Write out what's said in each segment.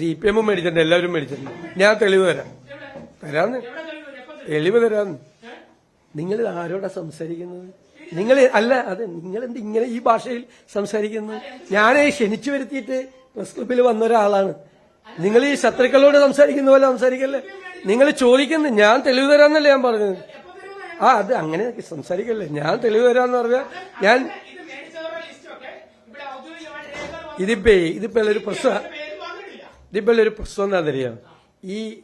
C P എമ്മും മേടിച്ചിട്ടുണ്ട് എല്ലാവരും മേടിച്ചിട്ടുണ്ട് ഞാൻ തെളിവ് തരാം. തരാന്ന്? തെളിവ് തരാന്ന്. നിങ്ങൾ ആരോടാ സംസാരിക്കുന്നത്? നിങ്ങൾ അല്ല അതെ നിങ്ങൾ എന്ത് ഇങ്ങനെ ഈ ഭാഷയിൽ സംസാരിക്കുന്നത്? ഞാനേ ക്ഷണിച്ചു വരുത്തിയിട്ട് പ്രസ് ക്ലബിൽ വന്ന ഒരാളാണ്. നിങ്ങൾ ഈ ശത്രുക്കളോട് സംസാരിക്കുന്ന പോലെ സംസാരിക്കല്ലേ? നിങ്ങൾ ചോദിക്കുന്നു ഞാൻ തെളിവ് തരാന്നല്ലേ ഞാൻ പറഞ്ഞത്? ആ അത് അങ്ങനെ സംസാരിക്കല്ലേ? ഞാൻ തെളിവ് തരാന്ന് പറഞ്ഞാൽ ഞാൻ ഇതിപ്പേ ഇതിപ്പോ ഒരു പ്രശ്നം ഇതിപ്പോൾ ഒരു പ്രശ്നം എന്താണെന്നറിയാം ഈ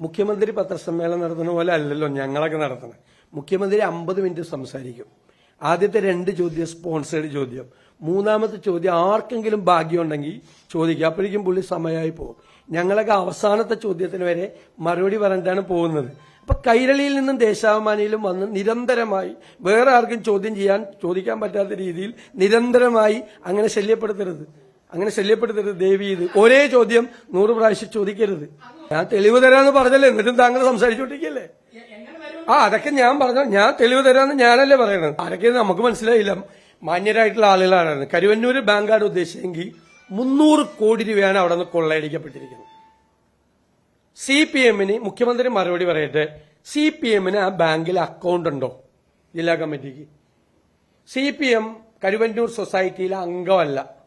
മുഖ്യമന്ത്രി പത്രസമ്മേളനം നടത്തുന്ന പോലെ അല്ലല്ലോ ഞങ്ങളൊക്കെ നടത്തണം മുഖ്യമന്ത്രി അമ്പത് മിനിറ്റ് സംസാരിക്കും. ആദ്യത്തെ രണ്ട് ചോദ്യം സ്പോൺസേഡ് ചോദ്യം. മൂന്നാമത്തെ ചോദ്യം ആർക്കെങ്കിലും ഭാഗ്യമുണ്ടെങ്കിൽ ചോദിക്കുക അപ്പോഴേക്കും പുള്ളി സമയമായി പോകും. ഞങ്ങളൊക്കെ അവസാനത്തെ ചോദ്യത്തിന് വരെ മറുപടി പറഞ്ഞിട്ടാണ് പോകുന്നത്. അപ്പൊ കൈരളിയിൽ നിന്നും ദേശാഭിമാനിയിലും വന്ന് നിരന്തരമായി വേറെ ആർക്കും ചോദ്യം ചെയ്യാൻ ചോദിക്കാൻ പറ്റാത്ത രീതിയിൽ നിരന്തരമായി അങ്ങനെ ശല്യപ്പെടുത്തരുത്. അങ്ങനെ ശല്യപ്പെടുത്തരുത് ദേവി ഇത്. ഒരേ ചോദ്യം നൂറ് പ്രാവശ്യം ചോദിക്കരുത്. ഞാൻ തെളിവ് തരാന്ന് പറഞ്ഞല്ലേ എന്നിട്ടും താങ്കൾ സംസാരിച്ചോണ്ടിരിക്കല്ലേ? ആ അതൊക്കെ ഞാൻ പറഞ്ഞു ഞാൻ തെളിവ് തരാന്ന് ഞാനല്ലേ പറയണത്. ആരൊക്കെ നമുക്ക് മനസ്സിലായില്ല. മാന്യരായിട്ടുള്ള ആളുകളാണ്. കരുവന്നൂര് ബാങ്കാട് ഉദ്ദേശിച്ചെങ്കിൽ മുന്നൂറ് കോടി രൂപയാണ് അവിടെ നിന്ന് കൊള്ളയടിക്കപ്പെട്ടിരിക്കുന്നത്. സി പി എമ്മിന് മുഖ്യമന്ത്രി മറുപടി പറയട്ടെ. സി പി എമ്മിന് ആ ബാങ്കിൽ അക്കൗണ്ട് ഉണ്ടോ? ജില്ലാ കമ്മിറ്റിക്ക്. സി പി എം കരുവന്നൂർ സൊസൈറ്റിയിലെ അംഗമല്ല.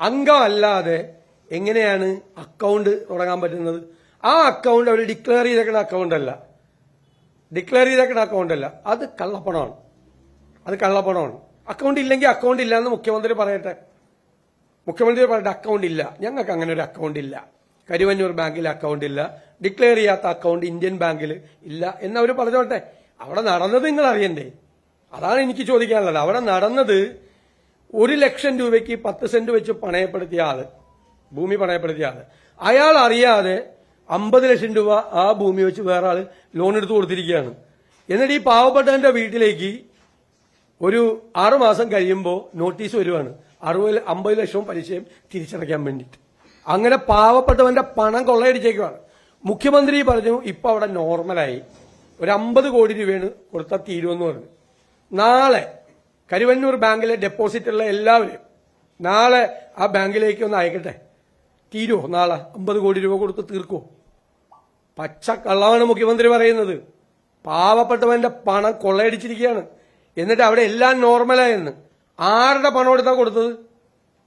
അംഗമല്ലാതെ എങ്ങനെയാണ് അക്കൗണ്ട് തുടങ്ങാൻ പറ്റുന്നത്? ആ അക്കൗണ്ട് അവർ ഡിക്ലെയർ ചെയ്തേക്കുന്ന അക്കൗണ്ട് അല്ല. ഡിക്ലെയർ ചെയ്തേക്കുന്ന അക്കൗണ്ട് അല്ല. അത് കള്ളപ്പണമാണ്. അത് കള്ളപ്പണമാണ്. അക്കൗണ്ട് ഇല്ലെങ്കിൽ അക്കൗണ്ട് ഇല്ല എന്ന് മുഖ്യമന്ത്രി പറയട്ടെ. മുഖ്യമന്ത്രി പറയട്ടെ അക്കൗണ്ട് ഇല്ല. ഞങ്ങൾക്ക് അങ്ങനെ ഒരു അക്കൗണ്ട് ഇല്ല. കരുവന്നൂർ ബാങ്കിൽ അക്കൗണ്ട് ഇല്ല. ഡിക്ലെയർ ചെയ്യാത്ത അക്കൗണ്ട് ഇന്ത്യൻ ബാങ്കിൽ ഇല്ല എന്നവർ പറഞ്ഞോട്ടെ. അവിടെ നടന്നത് നിങ്ങൾ അറിയണ്ടേ? അതാണ് എനിക്ക് ചോദിക്കാനുള്ളത്. അവിടെ നടന്നത് ഒരു ലക്ഷം രൂപയ്ക്ക് പത്ത് സെന്റ് വെച്ച് പണയപ്പെടുത്തിയ ആൾ ഭൂമി പണയപ്പെടുത്തിയ ആൾ. അയാൾ അറിയാതെ അമ്പത് ലക്ഷം രൂപ ആ ഭൂമി വെച്ച് വേറെ ആൾ ലോൺ എടുത്തു കൊടുത്തിരിക്കുകയാണ്. എന്നിട്ട് ഈ പാവപ്പെട്ടവന്റെ വീട്ടിലേക്ക് ഒരു ആറുമാസം കഴിയുമ്പോൾ നോട്ടീസ് വരുവാണ്. അറുപത് അമ്പത് ലക്ഷവും പലിശയും തിരിച്ചടയ്ക്കാൻ വേണ്ടിയിട്ട്. അങ്ങനെ പാവപ്പെട്ടവന്റെ പണം കൊള്ളയടിച്ചേക്കുവാണ്. മുഖ്യമന്ത്രി പറഞ്ഞു ഇപ്പൊ അവിടെ നോർമലായി ഒരു അമ്പത് കോടി രൂപയാണ് കൊടുത്താൽ തീരുമെന്ന് പറഞ്ഞു. നാളെ കരുവന്നൂർ ബാങ്കിലെ ഡെപ്പോസിറ്റ് ഉള്ള എല്ലാവരും നാളെ ആ ബാങ്കിലേക്ക് ഒന്ന് അയക്കട്ടെ? തീരുമോ നാളെ അമ്പത് കോടി രൂപ കൊടുത്ത് തീർക്കുമോ പച്ചക്കള്ളമാണ് മുഖ്യമന്ത്രി പറയുന്നത്. പാവപ്പെട്ടവന്റെ പണം കൊള്ളയടിച്ചിരിക്കുകയാണ്. എന്നിട്ട് അവിടെ എല്ലാം നോർമലായെന്ന് ആരുടെ പണം എടുത്താ കൊടുത്തത്?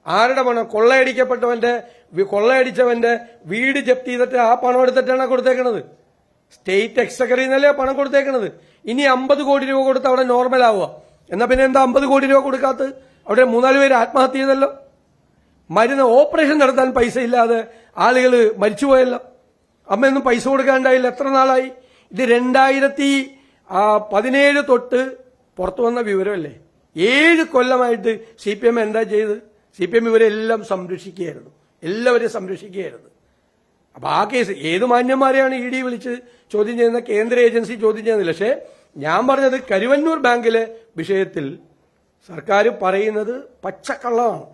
ആരുടെ പണം? കൊള്ളയടിക്കപ്പെട്ടവന്റെ കൊള്ളയടിച്ചവന്റെ വീട് ജപ്തി ചെയ്തിട്ട് ആ പണം എടുത്തിട്ടാണ് കൊടുത്തേക്കണത്. സ്റ്റേറ്റ് എക്സക്കറി പണം കൊടുത്തേക്കണത്? ഇനി അമ്പത് കോടി രൂപ കൊടുത്ത് അവിടെ നോർമൽ ആവുക. എന്നാ പിന്നെ എന്താ അമ്പത് കോടി രൂപ കൊടുക്കാത്തത്? അവിടെ മൂന്നാൽ പേര് ആത്മഹത്യ ചെയ്തല്ലോ. മരുന്ന് ഓപ്പറേഷൻ നടത്താൻ പൈസ ഇല്ലാതെ ആളുകൾ മരിച്ചുപോയല്ലോ. അമ്മയൊന്നും പൈസ കൊടുക്കാണ്ടായില്ല. എത്ര നാളായി? ഇത് രണ്ടായിരത്തി പതിനേഴ് തൊട്ട് പുറത്തു വന്ന വിവരമല്ലേ? ഏഴ് കൊല്ലമായിട്ട് സി പി എം എന്താ ചെയ്ത് സി പി എം ഇവരെല്ലാം സംരക്ഷിക്കുകയായിരുന്നു. എല്ലാവരെയും സംരക്ഷിക്കുകയായിരുന്നു. അപ്പൊ ആ കേസ് ഏത് മാന്യന്മാരെയാണ് ഇ ഡി വിളിച്ച് ചോദ്യം ചെയ്യുന്ന കേന്ദ്ര ഏജൻസി ചോദ്യം ചെയ്യുന്നില്ല. പക്ഷേ ഞാൻ പറഞ്ഞത് കരുവന്നൂർ ബാങ്കിലെ വിഷയത്തിൽ സർക്കാർ പറയുന്നത് പച്ചക്കള്ളമാണ്.